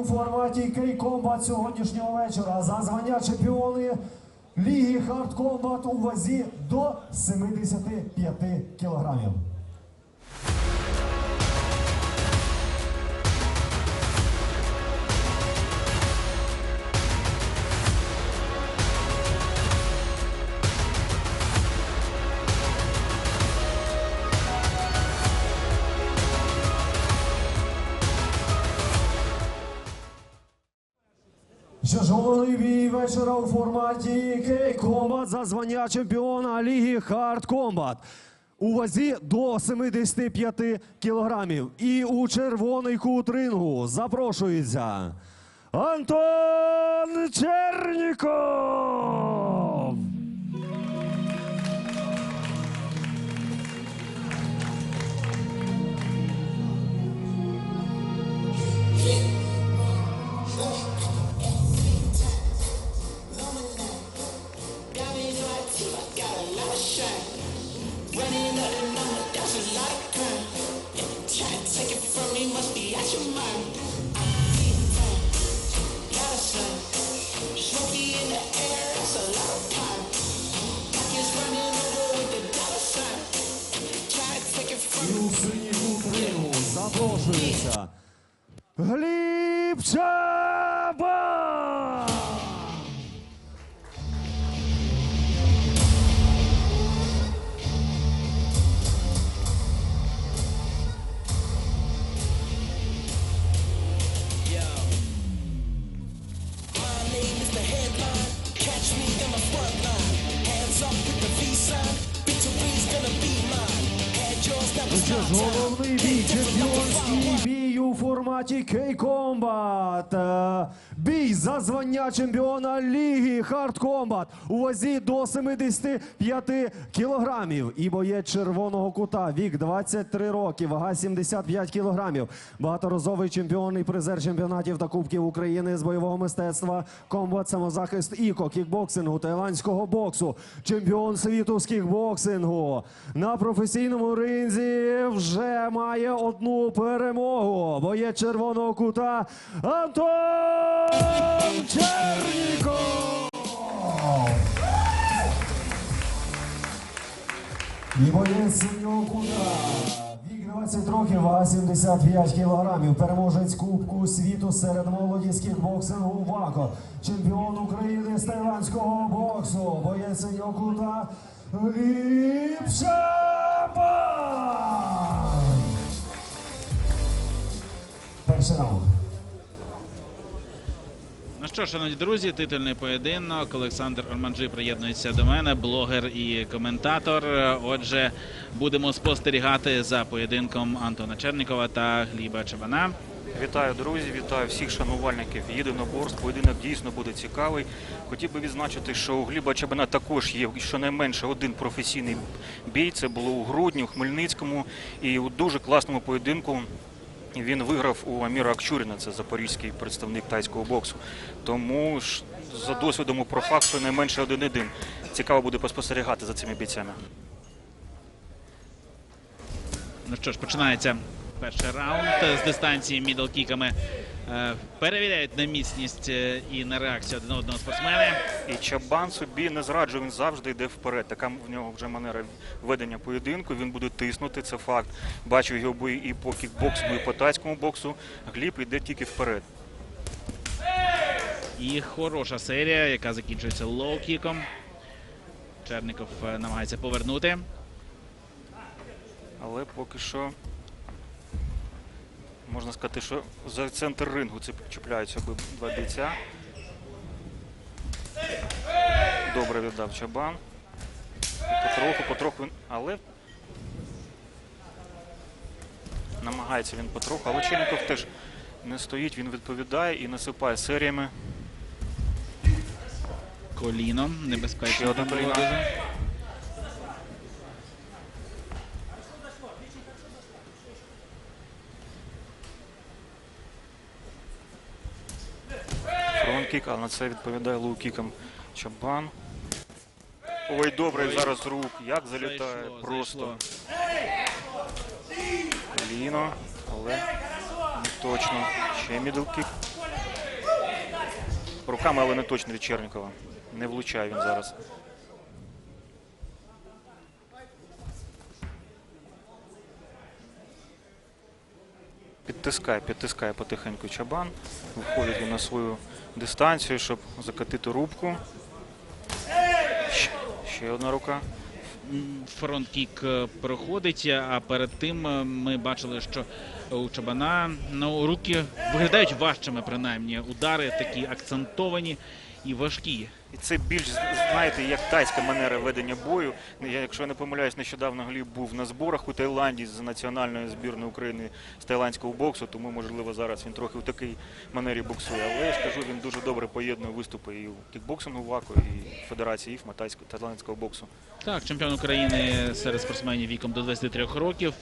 у форматі Кей-Комбат сьогоднішнього вечора за звання чемпіони Ліги хардкомбат у вазі до 75 кілограмів. Що ж, вечора у форматі Кей-Комбат за звання чемпіона Ліги Хард Комбат. У вазі до 75 кілограмів. І у червоний кут рингу запрошується Антон Черніков! Diamonds за звання чемпіона Ліги Хард Комбат у вазі до 75 кілограмів. І боєць червоного кута, вік 23 роки, вага 75 кілограмів. Багаторазовий чемпіон і призер чемпіонатів та кубків України з бойового мистецтва, комбат, самозахист іко, кікбоксингу, тайландського боксу, чемпіон світу з кікбоксингу. На професійному ринзі вже має одну перемогу. Боєць червоного кута Антон Черніков. І боєць синього. Вік 20 років, вага 75 кілограмів. Переможець Кубку світу серед молоді з кікбоксингу ВАКО. Чемпіон України з тайландського боксу. Боєць синього кута Ліпшаба. Перший раунд. Ну що, шановні друзі, титульний поєдинок. Олександр Орманджи приєднується до мене, блогер і коментатор. Отже, будемо спостерігати за поєдинком Антона Чернікова та Гліба Чабана. Вітаю, друзі, вітаю всіх шанувальників єдиноборств. Поєдинок дійсно буде цікавий. Хотів би відзначити, що у Гліба Чабана також є щонайменше один професійний бій. Це було у грудні у Хмельницькому. І у дуже класному поєдинку він виграв у Аміра Акчуріна, це запорізький представник тайського боксу. Тому ж за досвідом у профак найменше один-один. Цікаво буде поспостерігати за цими бійцями. Ну що ж, починається перший раунд з дистанції мідлкіками. Е, Перевіряють на міцність е, і на реакцію один одного спортсмени. І Чабан собі не зраджує, він завжди йде вперед. Така в нього вже манера ведення поєдинку. Він буде тиснути, це факт. Бачу його бої і по кікбоксу, і по тайському боксу. Гліб йде тільки вперед. І хороша серія, яка закінчується лоу-кіком. Черніков е, намагається повернути. Але поки що можна сказати, що за центр рингу чіпляються два бійця. Добре віддав Чабан. Потроху, потроху він. Але намагається він потроху, але Черніков теж не стоїть, він відповідає і насипає серіями. Коліно Ще небезпечно. Один було прийом. дуже. Фронт-кік, а на це відповідає лоу-кіком Чабан. Ой, добре Ой. зараз рук. Як залітає Зайшло, просто. Коліно, але не точно. Ще мідл-кік. Руками, але не точно від Чернікова. Не влучає він зараз. Підтискає, підтискає потихеньку чабан. Виходить на свою дистанцію, щоб закатити рубку. Ще, ще одна рука. Фронт-кік е, проходить, а перед тим е, ми бачили, що у Чабана ну, руки виглядають важчими, принаймні. Удари такі акцентовані і важкі. І це більш знаєте, як тайська манера ведення бою. Я, якщо я не помиляюсь, нещодавно Гліб був на зборах у Таїланді з національної збірної України з тайландського боксу, тому можливо зараз він трохи в такій манері боксує. Але я ж кажу, він дуже добре поєднує виступи і у кікбоксингу ВАКО, і Федерації ІФМА тайського таїландського боксу. Так, чемпіон України серед спортсменів віком до 23 років.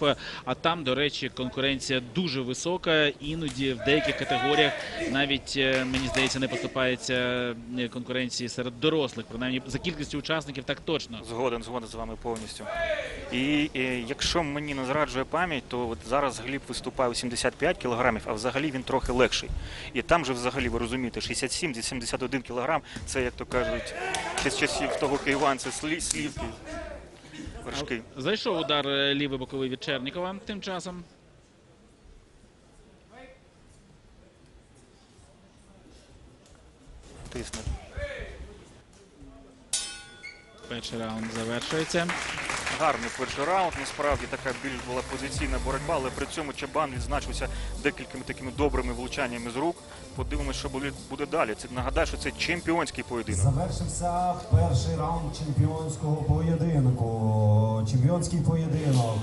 А там, до речі, конкуренція дуже висока. Іноді в деяких категоріях навіть е, мені здається не поступається е, конкуренції серед дорослих. Принаймні за кількістю учасників так точно. Згоден, згоден з вами повністю. І е, якщо мені не зраджує пам'ять, то от зараз Гліб виступає у 75 кілограмів, а взагалі він трохи легший. І там же взагалі ви розумієте, 67-71 кілограм це, як то кажуть, ще з часів того кайванця слі, слівки. Вершки. Зайшов удар е, лівий боковий від Чернікова тим часом. Тисне. Перший раунд завершується. Гарний перший раунд. Насправді така більш була позиційна боротьба, але при цьому Чабан відзначився декількими такими добрими влучаннями з рук. Подивимось, що буде, буде далі. Це нагадаю, що це чемпіонський поєдинок. Завершився перший раунд чемпіонського поєдинку. Чемпіонський поєдинок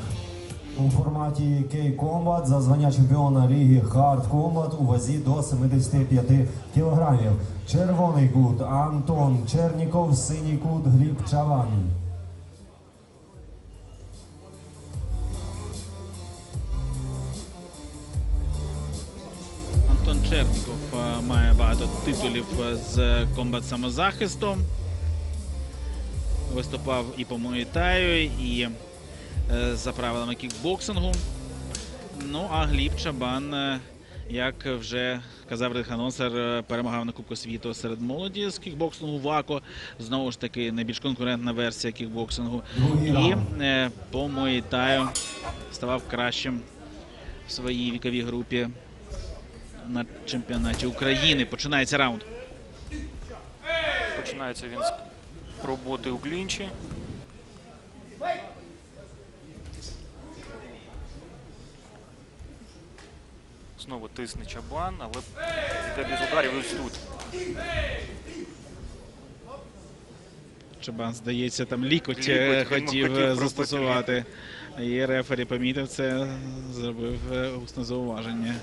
у форматі K-Combat за звання чемпіона ліги Hard Combat у вазі до 75 кілограмів. Червоний кут Антон Черніков, синій кут Гліб Чаван. Антон Черніков е, має багато титулів е, з комбат самозахисту. Виступав і по Муайтаю, і за правилами кікбоксингу. Ну а Гліб Чабан, е, як вже казав редханонсер, е, перемагав на Кубку світу серед молоді з кікбоксингу ВАКО. Знову ж таки, найбільш конкурентна версія кікбоксингу. І е, по Муайтаю ставав кращим в своїй віковій групі на чемпіонаті України. Починається раунд. Починається він з роботи у клінчі. Знову тисне чабан, але йде без ударів ось тут. Чабан, здається, там лікоть Лікоть е, хотів хотів е, застосувати. І рефері помітив це, зробив е, усне зауваження.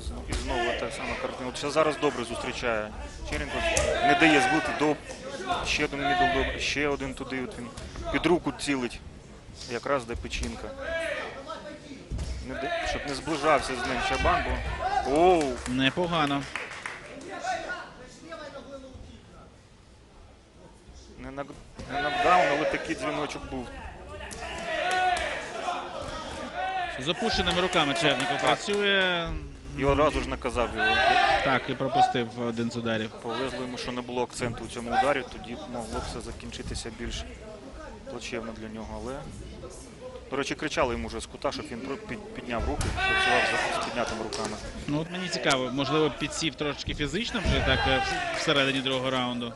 Знову- І знову та ще зараз добре зустрічає. Черенко не дає збити до ще один мідл, ще один туди. От він під руку цілить. Якраз де печінка. Не щоб не зближався з ним Чабан, бо. Оу! Непогано. Не, нок- не нокдаун, але такий дзвіночок був. З опущеними руками Черніков працює. І одразу ж наказав його. Так, і пропустив один з ударів. Повезло йому, що не було акценту у цьому ударі, тоді могло б все закінчитися більш плачевно для нього. Але, до речі, кричали йому вже з кута, щоб він підняв руки, працював з піднятими руками. Ну, от мені цікаво, можливо, підсів трошки фізично вже так е, всередині другого раунду.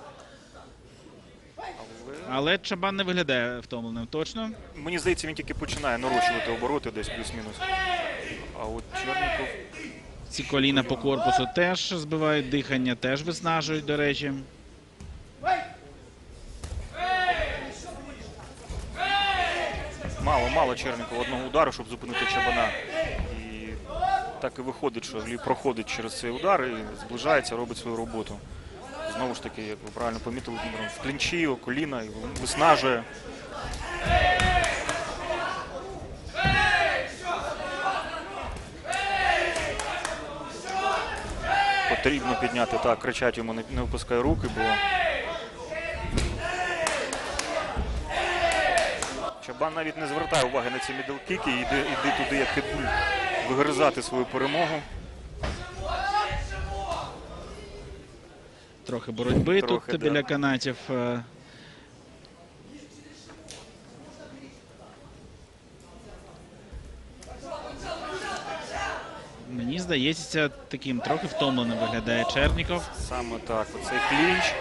Але Чабан не виглядає втомленим точно. мені здається, він тільки починає нарощувати обороти десь плюс-мінус. А от Черніков Ці коліна по корпусу теж збивають дихання, теж виснажують, до речі. мало, мало Чернікова одного удару, щоб зупинити Чабана. І так і виходить, що Гліб проходить через цей удар і зближається, робить свою роботу. Знову ж таки, як ви правильно помітили, в клінчі, коліна і виснажує. Потрібно підняти так, кричать йому, не, випускай руки, бо Чабан навіть не звертає уваги на ці мідлкіки і йде, йде туди, як підбуль, вигризати свою перемогу. Трохи боротьби Трохи, тут да. біля канатів. е. Мені здається, таким трохи втомленим виглядає Черніков. Саме так, оцей клінч,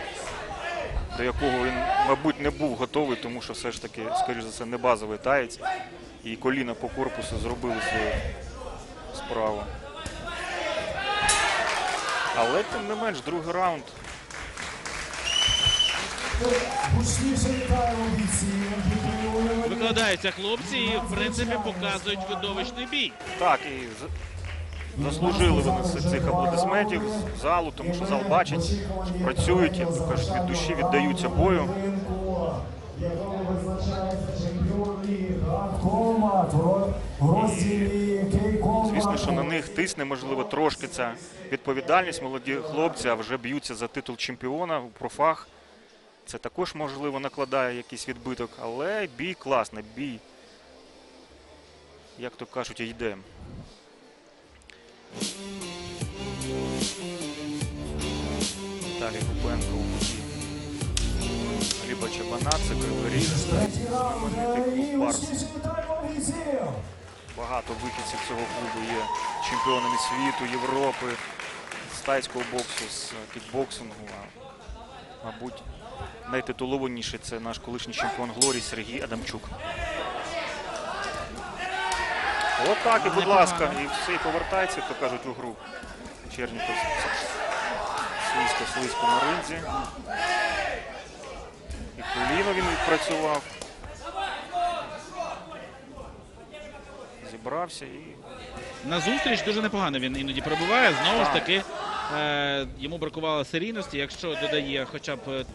до якого він, мабуть, не був готовий, тому що все ж таки, скоріш за це, не базовий таєць. І коліна по корпусу зробили свою справу. Але тим не менш, другий раунд. Викладаються хлопці і, в принципі, показують видовищний бій. Так, і заслужили вони цих аплодисментів залу, тому що зал бачить, працюють, як кажуть, від душі віддаються бою. Звісно, що на них тисне, можливо, трошки ця відповідальність. Молоді хлопці вже б'ються за титул чемпіона у профах. Це також, можливо, накладає якийсь відбиток, але бій класний, бій, як то кажуть, йде. Віталій Губенко у воді. Гліба Чабана, це Кривий Ріг. Знаменитий клуб Барс. гучніше вітаємо бійців. Багато вихідців цього клубу є чемпіонами світу, Європи, з тайського боксу, з кікбоксингу. А, мабуть, найтитулованіший це наш колишній чемпіон Глорії Сергій Адамчук. Отак, і будь ласка, і все і повертається, як то кажуть, у гру. Черніков слизько, слизько на ринзі. І коліно він відпрацював. Зібрався і На зустріч дуже непогано він іноді пробиває. Знову ж таки, е, йому бракувало серійності. Якщо додає хоча б е,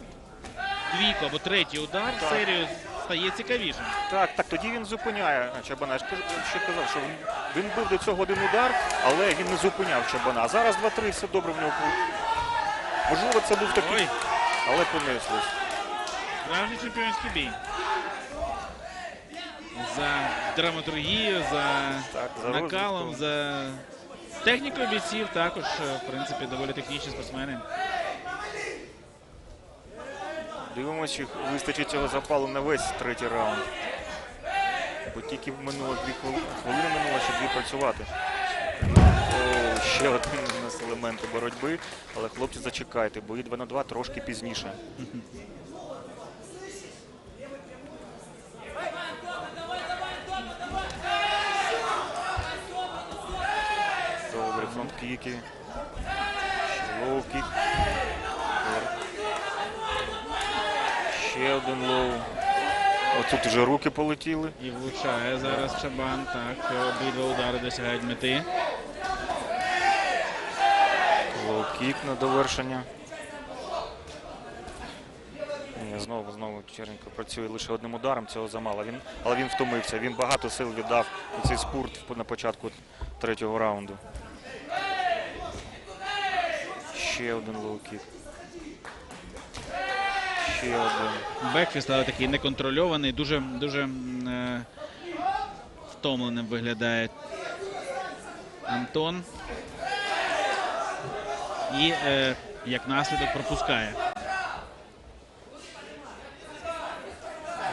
двійку або третій удар в Так. серію, стає цікавішим. Так, так, тоді він зупиняє Чабана. Я ж каз- ще казав, що він, він бив до цього один удар, але він не зупиняв Чабана. Зараз 2-3, все добре в нього. Можливо, це був такий, Ой, але понеслось. справжній чемпіонський бій. За драматургію, за Так, за накалом, за технікою бійців також, е, в принципі, доволі технічні спортсмени. Дивимося, чи вистачить цього запалу на весь третій раунд. Бо тільки минуло дві хвили- хвилини минуло, ще дві працювати. Ще один у нас елемент боротьби, але хлопці зачекайте, бої 2 на 2 трошки пізніше. Добре, фронт-кіки. Лоу-кік. Ще один лоу. Оцют вже руки полетіли. І влучає зараз Чабан. Так, обидва удари досягають мети. Лоу-кік на довершення. Знову, знову Черненко працює лише одним ударом, цього замало. Він, але він втомився. Він багато сил віддав у цей спорт на початку третього раунду. Ще один лоу-кік. Ще один. Бекфіст, але такий неконтрольований, дуже, дуже е, втомленим виглядає Антон. І е, як наслідок пропускає.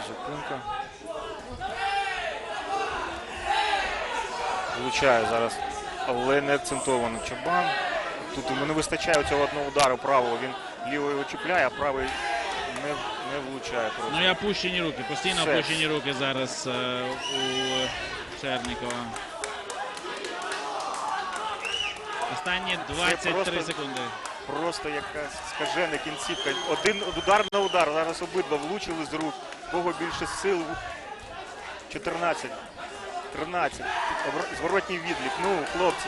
Зупинка. Влучає зараз, але не акцентовано Чабан. Тут йому не вистачає цього одного удару правого. Він лівою його чіпляє, а правий не, не влучає. Просто. Ну і опущені руки, постійно Все. опущені руки зараз е, у Чернікова. Останні 23 просто- секунди. Просто якась скажена кінцівка. Один удар на удар. Зараз обидва влучили з рук. Кого більше сил? 14. 13. Зворотній відлік. Ну, хлопці.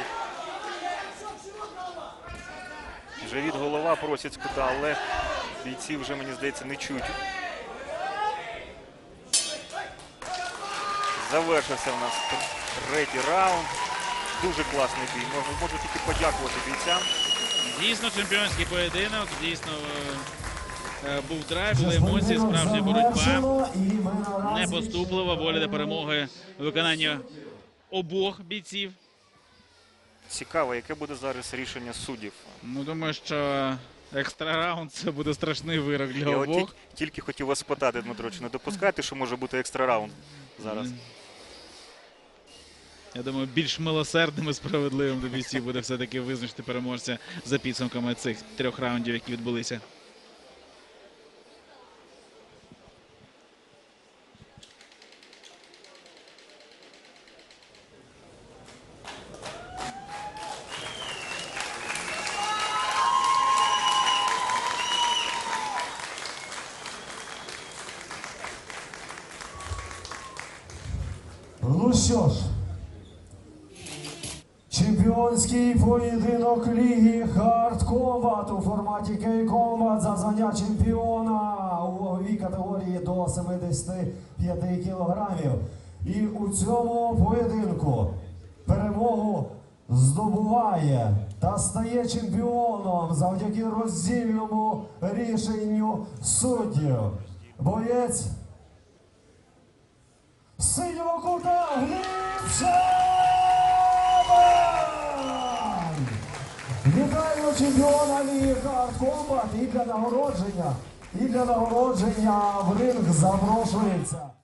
Живіт голова просять з кута, але бійці вже, мені здається, не чують. Завершився в нас третій раунд. Дуже класний бій. Можу, можу тільки подякувати бійцям. Дійсно чемпіонський поєдинок, дійсно е, Е, Був драйв, були емоції, справжня боротьба. Завершено, і ми наразі Не поступлива, ще воля до перемоги у виконанні обох бійців. Цікаво, яке буде зараз рішення суддів. Ну, думаю, що екстра раунд це буде страшний вирок для Я от обох. тільки, тільки хотів вас спитати, Дмитро, чи не допускаєте, що може бути екстра раунд зараз? Я думаю, більш милосердним і справедливим до бійців буде все-таки визначити переможця за підсумками цих трьох раундів, які відбулися. Ну що ж, чемпіонський поєдинок ліги Combat у форматі K-Combat за звання чемпіона у ваговій категорії до 75 кілограмів. І у цьому поєдинку перемогу здобуває та стає чемпіоном завдяки роздільному рішенню суддів. Боєць синього кута Гліб чемпіона ліга Hard і для нагородження, і для нагородження в ринг запрошується.